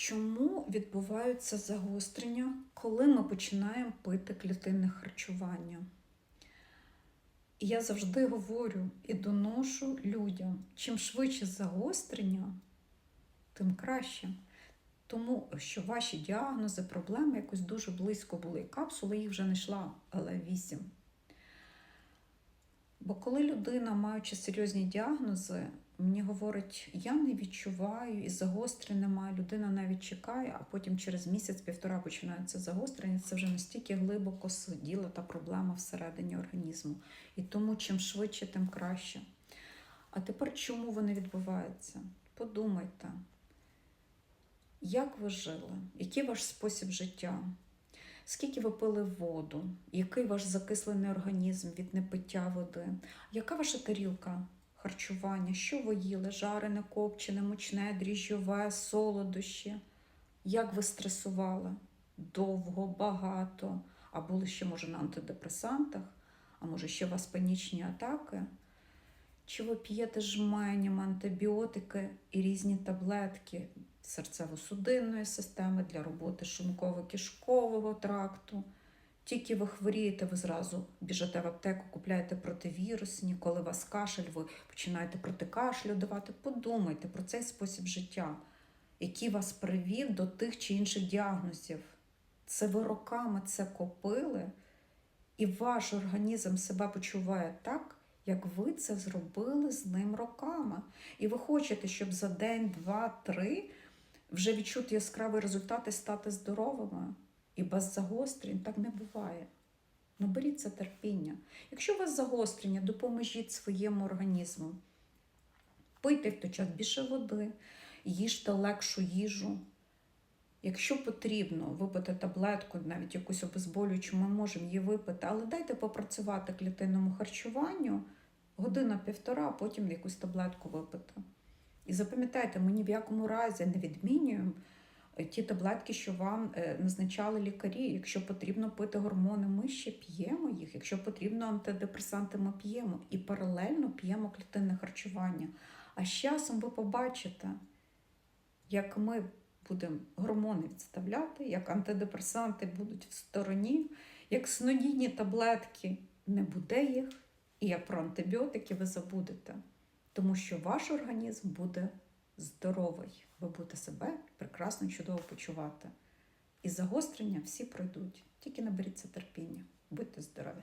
Чому відбуваються загострення, коли ми починаємо пити клітинне харчування? І я завжди говорю і доношу людям, чим швидше загострення, тим краще. Тому що ваші діагнози, проблеми якось дуже близько були. Капсула їх вже не йшла, але 8. Бо коли людина, маючи серйозні діагнози, мені говорить, я не відчуваю і загострень немає, людина навіть чекає, а потім через місяць-півтора починається загострення, це вже настільки глибоко сиділа та проблема всередині організму. І тому чим швидше, тим краще. А тепер чому вони відбуваються? Подумайте, як ви жили? Який ваш спосіб життя? Скільки ви пили воду? Який ваш закислений організм від непиття води? Яка ваша тарілка харчування? Що ви їли? Жарене, копчене, мучне, дріжджове, солодощі? Як ви стресували? Довго, багато? А були ще, може, на антидепресантах? А може, ще у вас панічні атаки? Чи ви п'єте жменями антибіотики і різні таблетки серцево-судинної системи для роботи шлунково-кишкового тракту? Тільки ви хворієте, ви зразу біжите в аптеку, купляєте противірусні, коли вас кашель, ви починаєте проти кашлю давати. Подумайте про цей спосіб життя, який вас привів до тих чи інших діагнозів. Це ви роками це копили, і ваш організм себе почуває так, як ви це зробили з ним роками. І ви хочете, щоб за день, два, три вже відчути яскраві результати, стати здоровими. І без загострень так не буває. Наберіться терпіння. Якщо у вас загострення, допоможіть своєму організму. Пийте в той час більше води, їжте легшу їжу. Якщо потрібно випити таблетку, навіть якусь обезболюючу, ми можемо її випити, але дайте попрацювати клітинному харчуванню година-півтора, а потім якусь таблетку випити. І запам'ятайте, ми ні в якому разі не відмінюємо ті таблетки, що вам е, назначали лікарі. Якщо потрібно пити гормони, ми ще п'ємо їх. Якщо потрібно антидепресанти, ми п'ємо і паралельно п'ємо клітинне харчування. А з часом ви побачите, як ми будемо гормони відставляти, як антидепресанти будуть в стороні, як снодійні таблетки не буде їх, і як про антибіотики ви забудете. Тому що ваш організм буде здоровий. Ви будете себе прекрасно чудово почувати. І загострення всі пройдуть. Тільки наберіться терпіння. Будьте здорові!